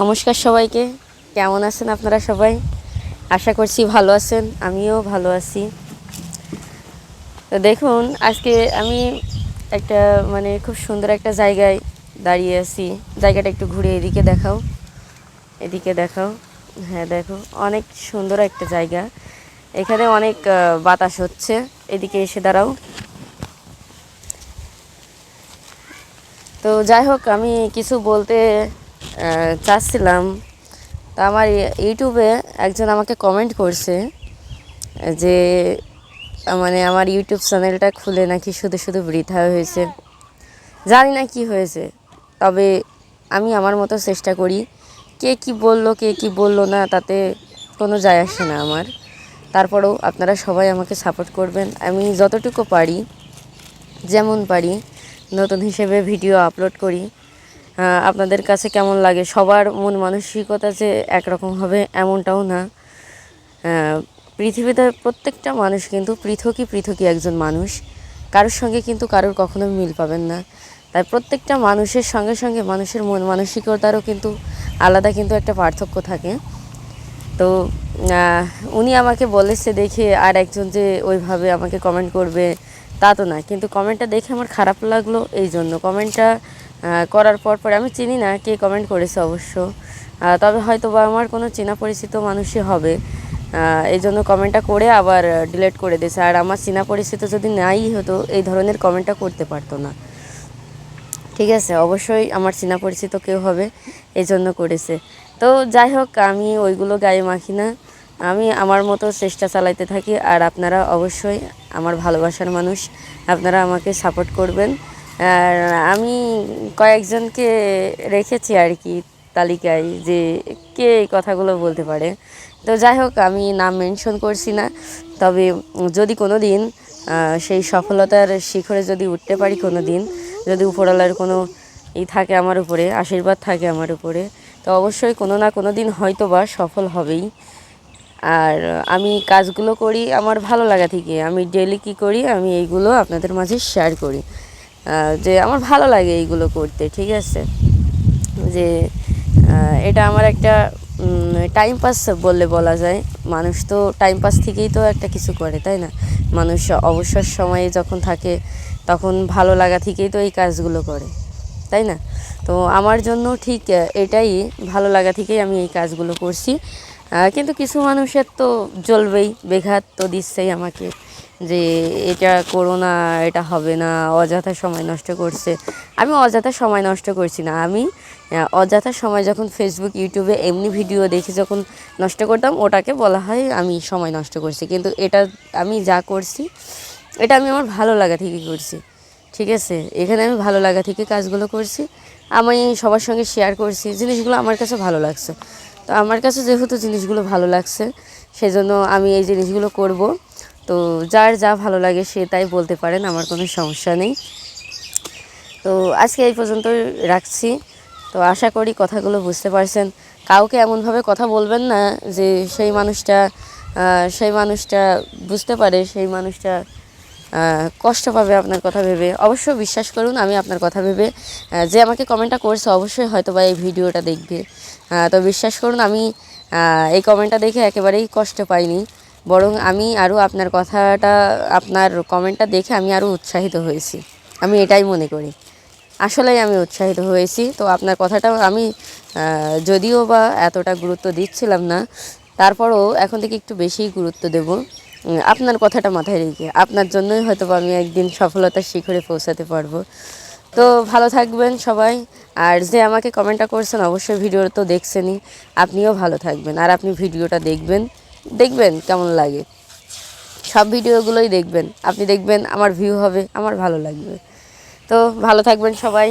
নমস্কার সবাইকে। কেমন আছেন আপনারা সবাই? আশা করছি ভালো আছেন, আমিও ভালো আছি। তো দেখুন, আজকে আমি একটা মানে খুব সুন্দর একটা জায়গায় দাঁড়িয়ে আছি। জায়গাটা একটু ঘুরে এদিকে দেখাও। এদিকে দেখাও। হ্যাঁ দেখো, অনেক সুন্দর একটা জায়গা। এখানে অনেক বাতাস হচ্ছে। এদিকে এসে দাঁড়াও। তো যাই হোক, আমি কিছু বলতে চাচ্ছিলাম। তা আমার ইউটিউবে একজন আমাকে কমেন্ট করছে যে মানে আমার ইউটিউব চ্যানেলটা খুলে নাকি শুধু শুধু বৃথা হয়েছে। জানি না কি হয়েছে, তবে আমি আমার মতো চেষ্টা করি। কে কি বলল, কে কি বলল না, তাতে কোনো যায় আসে না আমার। তারপরেও আপনারা সবাই আমাকে সাপোর্ট করবেন। আমি যতটুকু পারি, যেমন পারি, নতুন হিসেবে ভিডিও আপলোড করি। আপনাদের কাছে কেমন লাগে? সবার মন মানসিকতা যে একরকম হবে এমনটাও না। পৃথিবীতে প্রত্যেকটা মানুষ কিন্তু পৃথকই পৃথকই একজন মানুষ। কারোর সঙ্গে কিন্তু কারোর কখনো মিল পাবেন না। তাই প্রত্যেকটা মানুষের সঙ্গে সঙ্গে মানুষের মন মানসিকতারও কিন্তু আলাদা কিন্তু একটা পার্থক্য থাকে। তো উনি আমাকে বলেছে দেখে আর একজন যে ওইভাবে আমাকে কমেন্ট করবে, তা তো না। কিন্তু কমেন্টটা দেখে আমার খারাপ লাগল। এই জন্য কমেন্টটা করার পর পরে আমি চিনি না কে কমেন্ট করেছে অবশ্য। তবে হয়তো বা আমার কোনো চেনা পরিচিত মানুষই হবে। এই জন্য কমেন্টটা করে আবার ডিলিট করে দিয়েছে। আর আমার চেনা পরিচিত যদি নাই হতো, এই ধরনের কমেন্টটা করতে পারতো না। ঠিক আছে, অবশ্যই আমার চেনা পরিচিত কেউ হবে, এই জন্য করেছে। তো যাই হোক, আমি ওইগুলো গায়ে মাখি না। আমি আমার মতো চেষ্টা চালাইতে থাকি। আর আপনারা অবশ্যই আমার ভালোবাসার মানুষ, আপনারা আমাকে সাপোর্ট করবেন। আর আমি কয়েকজনকে রেখেছি আর কি তালিকায় যে কে এই কথাগুলো বলতে পারে। তো যাই হোক, আমি নাম মেনশন করছি না। তবে যদি কোনো দিন সেই সফলতার শিখরে যদি উঠতে পারি কোনো দিন যদি উপরওয়ালার কোনো ই থাকে আমার উপরে, আশীর্বাদ থাকে আমার উপরে, তো অবশ্যই কোনো না কোনো দিন হয়তো বা সফল হবেই। আর আমি কাজগুলো করি, আমার ভালো লাগা থেকে। আমি ডেলি কী করি, আমি এইগুলো আপনাদের মাঝে শেয়ার করি। যে আমার ভালো লাগে এইগুলো করতে, ঠিক আছে? যে এটা আমার একটা টাইম পাস বললে বলা যায়। মানুষ তো টাইম পাস থেকেই তো একটা কিছু করে, তাই না? মানুষ অবসর সময়ে যখন থাকে, তখন ভালো লাগা থেকেই তো এই কাজগুলো করে, তাই না? তো আমার জন্য ঠিক এটাই ভালো লাগা থেকেই আমি এই কাজগুলো করছি। কিন্তু কিছু মানুষের তো জ্বলবেই, বেঘাত তো দিচ্ছেই আমাকে। যে এটা করো না, এটা হবে না, অযথা সময় নষ্ট করছে। আমি অযথা সময় নষ্ট করছি না। আমি অযথা সময় যখন ফেসবুক ইউটিউবে এমনি ভিডিও দেখে যখন নষ্ট করতাম, ওটাকে বলা হয় আমি সময় নষ্ট করছি। কিন্তু এটা আমি যা করছি, এটা আমি আমার ভালো লাগা থেকে করছি। ঠিক আছে? এখানে আমি ভালো লাগা থেকে কাজগুলো করছি। আমি সবার সঙ্গে শেয়ার করছি। জিনিসগুলো আমার কাছে ভালো লাগছে। তো আমার কাছে যেহেতু জিনিসগুলো ভালো লাগছে, সেজন্য আমি এই জিনিসগুলো করব। তো যার যা ভালো লাগে সে তাই বলতে পারেন, আমার কোনো সমস্যা নেই। তো আজকে এই পর্যন্ত রাখছি। তো আশা করি কথাগুলো বুঝতে পারছেন। কাউকে এমনভাবে কথা বলবেন না যে সেই মানুষটা সেই মানুষটা বুঝতে পারে, সেই মানুষটা কষ্ট পাবে আপনার কথা ভেবে। অবশ্যই বিশ্বাস করুন, আমি আপনার কথা ভেবে যে আমাকে কমেন্টটা করছে অবশ্যই হয়তো বা এই ভিডিওটা দেখবে। তো বিশ্বাস করুন, আমি এই কমেন্টটা দেখে একেবারেই কষ্ট পাইনি। বরং আমি আরও আপনার কথাটা, আপনার কমেন্টটা দেখে আমি আরও উৎসাহিত হয়েছি। আমি এটাই মনে করি। আসলেই আমি উৎসাহিত হয়েছি। তো আপনার কথাটাও আমি যদিও বা এতটা গুরুত্ব দিচ্ছিলাম না, তারপরও এখন থেকে একটু বেশিই গুরুত্ব দেব। আপনার কথাটা মাথায় রেখে, আপনার জন্যই হয়তো আমি একদিন সফলতার শিখরে পৌঁছাতে পারব। তো ভালো থাকবেন সবাই। আর যে আমাকে কমেন্টটা করছেন, অবশ্যই ভিডিও তো দেখছেনই। আপনিও ভালো থাকবেন। আর আপনি ভিডিওটা দেখবেন। দেখবেন কেমন লাগে। সব ভিডিওগুলোই দেখবেন। আপনি দেখবেন আমার ভিউ হবে, আমার ভালো লাগবে। তো ভালো থাকবেন সবাই।